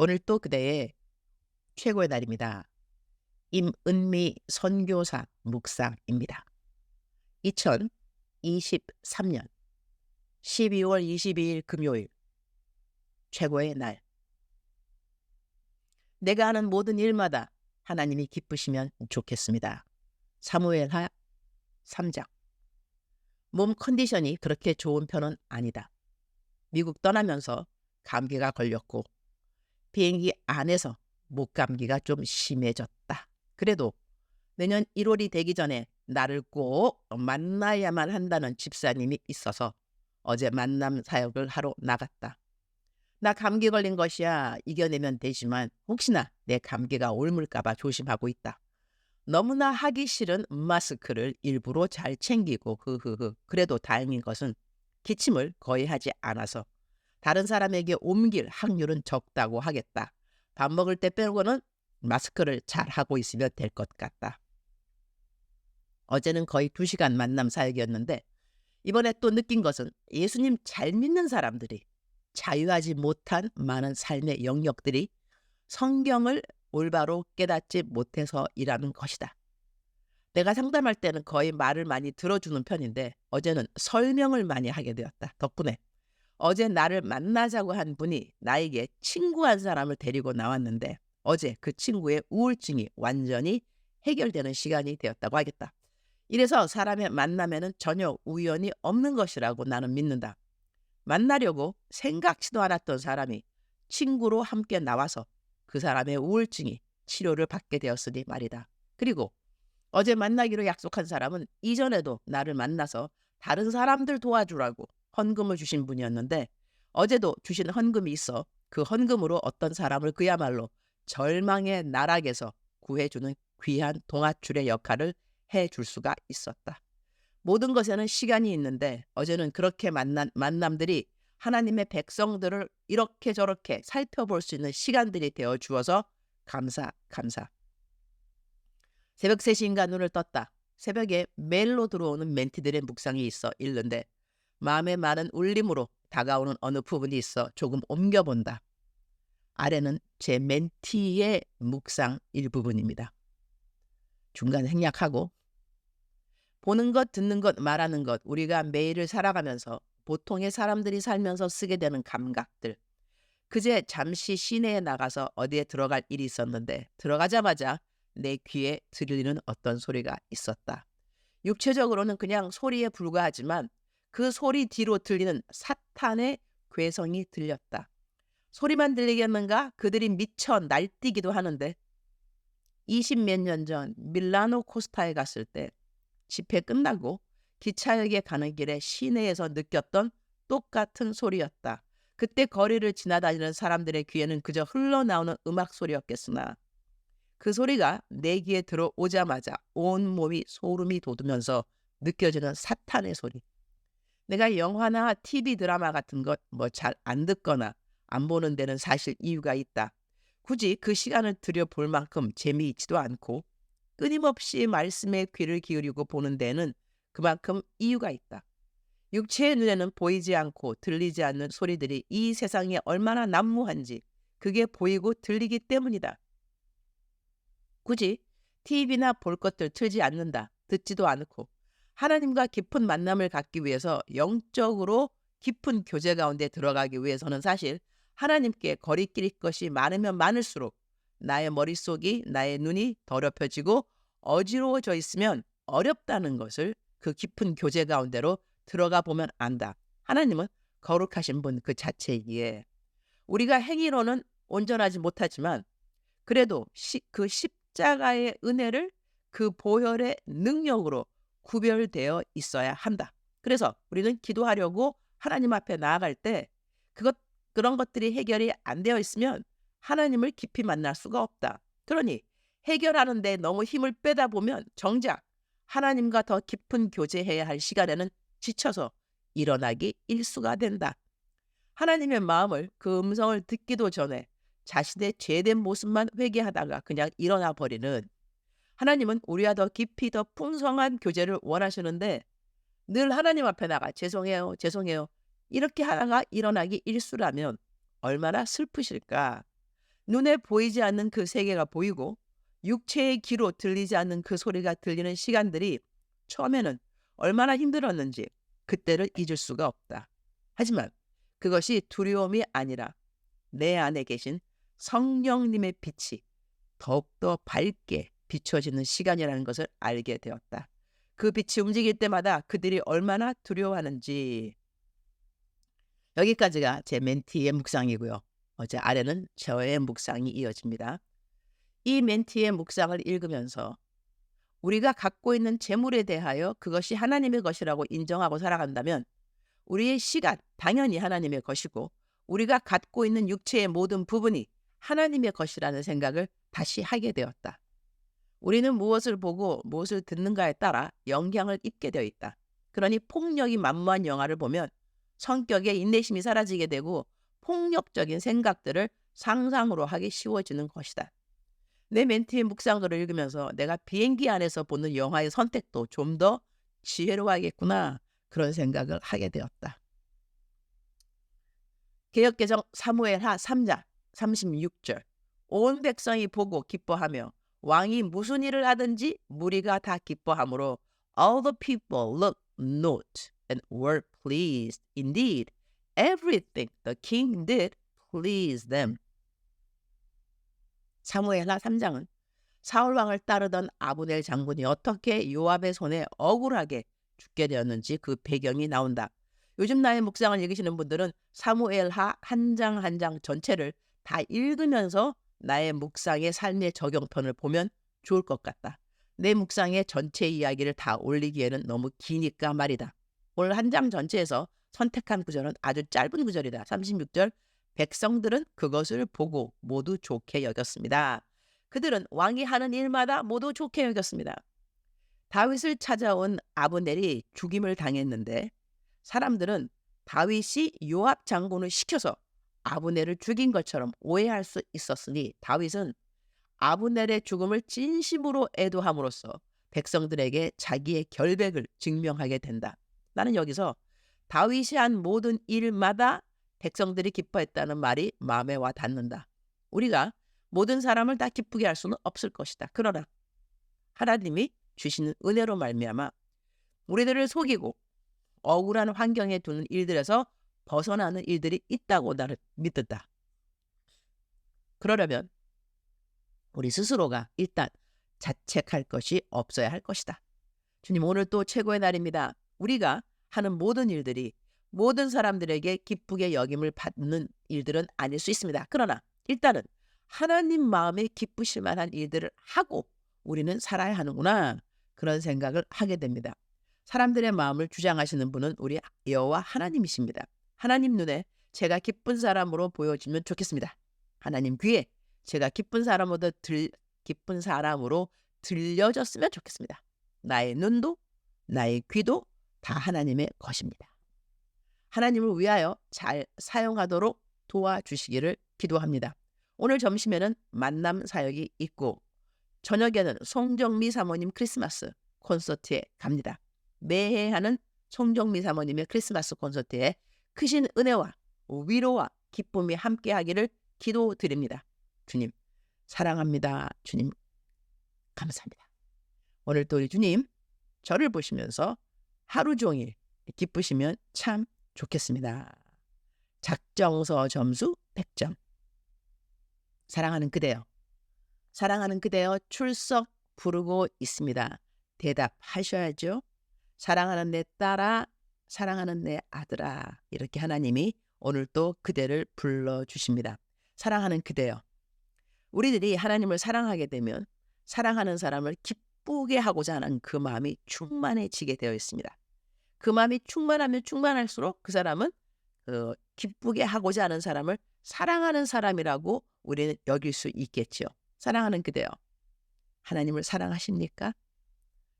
오늘 또 그대의 최고의 날입니다. 임은미 선교사 묵상입니다. 2023년 12월 22일 금요일 최고의 날. 내가 하는 모든 일마다 하나님이 기쁘시면 좋겠습니다. 사무엘하 3장. 몸 컨디션이 그렇게 좋은 편은 아니다. 미국 떠나면서 감기가 걸렸고 비행기 안에서 목감기가 좀 심해졌다. 그래도 내년 1월이 되기 전에 나를 꼭 만나야만 한다는 집사님이 있어서 어제 만남 사역을 하러 나갔다. 나 감기 걸린 것이야 이겨내면 되지만 혹시나 내 감기가 옮을까봐 조심하고 있다. 너무나 하기 싫은 마스크를 일부러 잘 챙기고 흐흐흐 그래도 다행인 것은 기침을 거의 하지 않아서 다른 사람에게 옮길 확률은 적다고 하겠다. 밥 먹을 때 빼고는 마스크를 잘 하고 있으면 될 것 같다. 어제는 거의 두시간 만남 사역이었는데 이번에 또 느낀 것은 예수님 잘 믿는 사람들이 자유하지 못한 많은 삶의 영역들이 성경을 올바로 깨닫지 못해서이라는 것이다. 내가 상담할 때는 거의 말을 많이 들어주는 편인데 어제는 설명을 많이 하게 되었다. 덕분에 어제 나를 만나자고 한 분이 나에게 친구 한 사람을 데리고 나왔는데 어제 그 친구의 우울증이 완전히 해결되는 시간이 되었다고 하겠다. 이래서 사람의 만남에는 전혀 우연이 없는 것이라고 나는 믿는다. 만나려고 생각지도 않았던 사람이 친구로 함께 나와서 그 사람의 우울증이 치료를 받게 되었으니 말이다. 그리고 어제 만나기로 약속한 사람은 이전에도 나를 만나서 다른 사람들 도와주라고 헌금을 주신 분이었는데 어제도 주신 헌금이 있어 그 헌금으로 어떤 사람을 그야말로 절망의 나락에서 구해주는 귀한 동아줄의 역할을 해줄 수가 있었다. 모든 것에는 시간이 있는데 어제는 그렇게 만난 만남들이 하나님의 백성들을 이렇게 저렇게 살펴볼 수 있는 시간들이 되어 주어서 감사 감사. 새벽 3시인가 눈을 떴다. 새벽에 메일로 들어오는 멘티들의 묵상이 있어 읽는데 마음에 많은 울림으로 다가오는 어느 부분이 있어 조금 옮겨본다. 아래는 제 멘티의 묵상 일부분입니다. 중간 생략하고 보는 것, 듣는 것, 말하는 것, 우리가 매일을 살아가면서 보통의 사람들이 살면서 쓰게 되는 감각들. 그제 잠시 시내에 나가서 어디에 들어갈 일이 있었는데 들어가자마자 내 귀에 들리는 어떤 소리가 있었다. 육체적으로는 그냥 소리에 불과하지만 그 소리 뒤로 들리는 사탄의 괴성이 들렸다. 소리만 들리겠는가? 그들이 미쳐 날뛰기도 하는데 20몇 년 전 밀라노 코스타에 갔을 때 집회 끝나고 기차역에 가는 길에 시내에서 느꼈던 똑같은 소리였다. 그때 거리를 지나다니는 사람들의 귀에는 그저 흘러나오는 음악 소리였겠으나 그 소리가 내 귀에 들어오자마자 온 몸이 소름이 돋으면서 느껴지는 사탄의 소리. 내가 영화나 TV 드라마 같은 것 뭐 잘 안 듣거나 안 보는 데는 사실 이유가 있다. 굳이 그 시간을 들여볼 만큼 재미있지도 않고 끊임없이 말씀에 귀를 기울이고 보는 데는 그만큼 이유가 있다. 육체의 눈에는 보이지 않고 들리지 않는 소리들이 이 세상에 얼마나 난무한지 그게 보이고 들리기 때문이다. 굳이 TV나 볼 것들 틀지 않는다. 듣지도 않고 하나님과 깊은 만남을 갖기 위해서 영적으로 깊은 교제 가운데 들어가기 위해서는 사실 하나님께 거리낄 것이 많으면 많을수록 나의 머릿속이 나의 눈이 더럽혀지고 어지러워져 있으면 어렵다는 것을 그 깊은 교제 가운데로 들어가 보면 안다. 하나님은 거룩하신 분 그 자체이기에 우리가 행위로는 온전하지 못하지만 그래도 시, 그 십자가의 은혜를 그 보혈의 능력으로 구별되어 있어야 한다. 그래서 우리는 기도하려고 하나님 앞에 나아갈 때 그것 그런 것들이 해결이 안 되어 있으면 하나님을 깊이 만날 수가 없다. 그러니 해결하는데 너무 힘을 빼다 보면 정작 하나님과 더 깊은 교제해야 할 시간에는 지쳐서 일어나기 일수가 된다. 하나님의 마음을 그 음성을 듣기도 전에 자신의 죄된 모습만 회개하다가 그냥 일어나 버리는 하나님은 우리와 더 깊이 더 풍성한 교제를 원하시는데 늘 하나님 앞에 나가 죄송해요, 죄송해요. 이렇게 하나가 일어나기 일수라면 얼마나 슬프실까. 눈에 보이지 않는 그 세계가 보이고 육체의 귀로 들리지 않는 그 소리가 들리는 시간들이 처음에는 얼마나 힘들었는지 그때를 잊을 수가 없다. 하지만 그것이 두려움이 아니라 내 안에 계신 성령님의 빛이 더욱더 밝게 비춰지는 시간이라는 것을 알게 되었다. 그 빛이 움직일 때마다 그들이 얼마나 두려워하는지. 여기까지가 제 멘티의 묵상이고요. 어제 아래는 저의 묵상이 이어집니다. 이 멘티의 묵상을 읽으면서 우리가 갖고 있는 재물에 대하여 그것이 하나님의 것이라고 인정하고 살아간다면 우리의 시간 당연히 하나님의 것이고 우리가 갖고 있는 육체의 모든 부분이 하나님의 것이라는 생각을 다시 하게 되었다. 우리는 무엇을 보고 무엇을 듣는가에 따라 영향을 입게 되어 있다. 그러니 폭력이 만무한 영화를 보면 성격의 인내심이 사라지게 되고 폭력적인 생각들을 상상으로 하기 쉬워지는 것이다. 내 멘티의 묵상글을 읽으면서 내가 비행기 안에서 보는 영화의 선택도 좀 더 지혜로워야겠구나 그런 생각을 하게 되었다. 개혁개정 사무엘하 3장 36절 온 백성이 보고 기뻐하며 왕이 무슨 일을 하든지 무리가 다 기뻐하므로 all the people looked note and were pleased indeed everything the king did pleased them 사무엘하 3장은 사울 왕을 따르던 아브넬 장군이 어떻게 요압의 손에 억울하게 죽게 되었는지 그 배경이 나온다. 요즘 나의 묵상을 읽으시는 분들은 사무엘하 한 장 한 장 전체를 다 읽으면서 나의 묵상의 삶의 적용편을 보면 좋을 것 같다. 내 묵상의 전체 이야기를 다 올리기에는 너무 기니까 말이다. 오늘 한 장 전체에서 선택한 구절은 아주 짧은 구절이다. 36절 백성들은 그것을 보고 모두 좋게 여겼습니다. 그들은 왕이 하는 일마다 모두 좋게 여겼습니다. 다윗을 찾아온 아브넬이 죽임을 당했는데 사람들은 다윗이 요압 장군을 시켜서 아브넬을 죽인 것처럼 오해할 수 있었으니 다윗은 아브넬의 죽음을 진심으로 애도함으로써 백성들에게 자기의 결백을 증명하게 된다. 나는 여기서 다윗이 한 모든 일마다 백성들이 기뻐했다는 말이 마음에 와 닿는다. 우리가 모든 사람을 다 기쁘게 할 수는 없을 것이다. 그러나 하나님이 주시는 은혜로 말미암아 우리들을 속이고 억울한 환경에 두는 일들에서 벗어나는 일들이 있다고 나를 믿었다. 그러려면 우리 스스로가 일단 자책할 것이 없어야 할 것이다. 주님 오늘 또 최고의 날입니다. 우리가 하는 모든 일들이 모든 사람들에게 기쁘게 여김을 받는 일들은 아닐 수 있습니다. 그러나 일단은 하나님 마음에 기쁘실 만한 일들을 하고 우리는 살아야 하는구나 그런 생각을 하게 됩니다. 사람들의 마음을 주장하시는 분은 우리 여호와 하나님이십니다. 하나님 눈에 제가 기쁜 사람으로 보여지면 좋겠습니다. 하나님 귀에 제가 기쁜 사람으로 들 기쁜 사람으로 들려졌으면 좋겠습니다. 나의 눈도 나의 귀도 다 하나님의 것입니다. 하나님을 위하여 잘 사용하도록 도와주시기를 기도합니다. 오늘 점심에는 만남 사역이 있고 저녁에는 송정미 사모님 크리스마스 콘서트에 갑니다. 매해 하는 송정미 사모님의 크리스마스 콘서트에 크신 은혜와 위로와 기쁨이 함께하기를 기도드립니다. 주님 사랑합니다. 주님 감사합니다. 오늘 또 우리 주님 저를 보시면서 하루 종일 기쁘시면 참 좋겠습니다. 작정서 점수 100점. 사랑하는 그대여. 사랑하는 그대여 출석 부르고 있습니다. 대답하셔야죠. 사랑하는 내 딸아, 사랑하는 내 아들아. 이렇게 하나님이 오늘 또 그대를 불러 주십니다. 사랑하는 그대여. 우리들이 하나님을 사랑하게 되면 사랑하는 사람을 기쁘게 하고자 하는 그 마음이 충만해지게 되어 있습니다. 그 마음이 충만하면 충만할수록 그 사람은 어, 기쁘게 하고자 하는 사람을 사랑하는 사람이라고 우리는 여길 수 있겠지요. 사랑하는 그대여. 하나님을 사랑하십니까?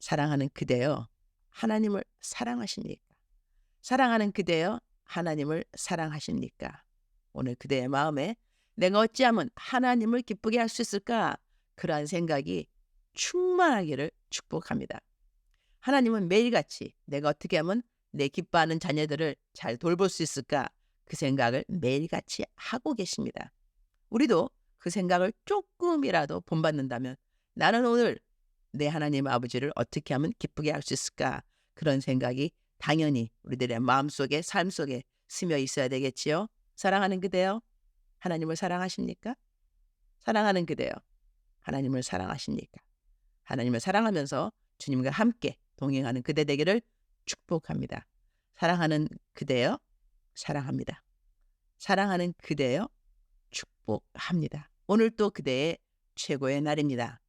사랑하는 그대여. 하나님을 사랑하십니까? 사랑하는 그대여. 하나님을 사랑하십니까? 오늘 그대의 마음에 내가 어찌하면 하나님을 기쁘게 할 수 있을까? 그러한 생각이 충만하기를 축복합니다. 하나님은 매일같이 내가 어떻게 하면 내 기뻐하는 자녀들을 잘 돌볼 수 있을까 그 생각을 매일같이 하고 계십니다. 우리도 그 생각을 쪼끔이라도 본받는다면 '나는 오늘 내 하나님 아버지를 어떻게 하면 기쁘게 할 수 있을까?' 그런 생각이 당연히 우리들의 마음속에 삶 속에 스며 있어야 되겠지요. 사랑하는 그대여 하나님을 사랑하십니까? 사랑하는 그대여 하나님을 사랑하십니까? 하나님을 사랑하면서 주님과 함께 동행하는 그대 되기를 축복합니다. 사랑하는 그대여 사랑합니다. 사랑하는 그대여 축복합니다. 오늘 또 그대의 최고의 날입니다.